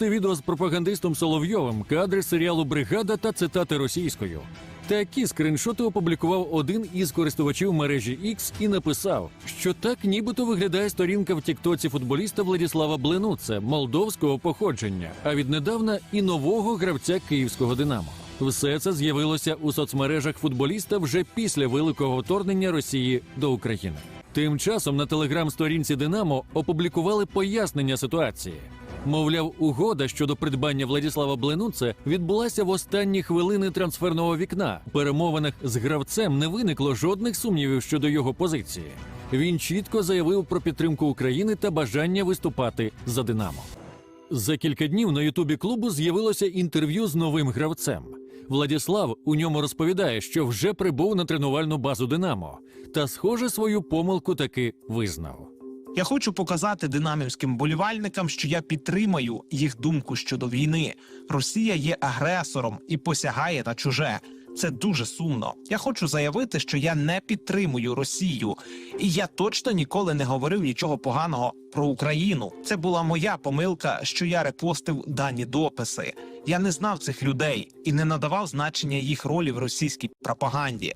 Тексти відео з пропагандистом Соловйовим, кадри серіалу Бригада та цитати російською. Такі скриншоти опублікував один із користувачів мережі X і написав, що так нібито виглядає сторінка в тіктоці футболіста Владіслава Бленуце молдовського походження, а віднедавна і нового гравця київського Динамо. Все це з'явилося у соцмережах футболіста вже після великого вторгнення Росії до України. Тим часом на телеграм-сторінці Динамо опублікували пояснення ситуації. Мовляв, угода щодо придбання Владіслава Бленуце відбулася в останні хвилини трансферного вікна. В перемовинах з гравцем не виникло жодних сумнівів щодо його позиції. Він чітко заявив про підтримку України та бажання виступати за Динамо. За кілька днів на Ютубі клубу з'явилося інтерв'ю з новим гравцем. Владіслав у ньому розповідає, що вже прибув на тренувальну базу Динамо, та, схоже, свою помилку таки визнав. Я хочу показати динамівським болівальникам, що я підтримаю їх думку щодо війни. Росія є агресором і посягає на чуже. Це дуже сумно. Я хочу заявити, що я не підтримую Росію, і я точно ніколи не говорив нічого поганого про Україну. Це була моя помилка, що я репостив дані дописи. Я не знав цих людей і не надавав значення їх ролі в російській пропаганді.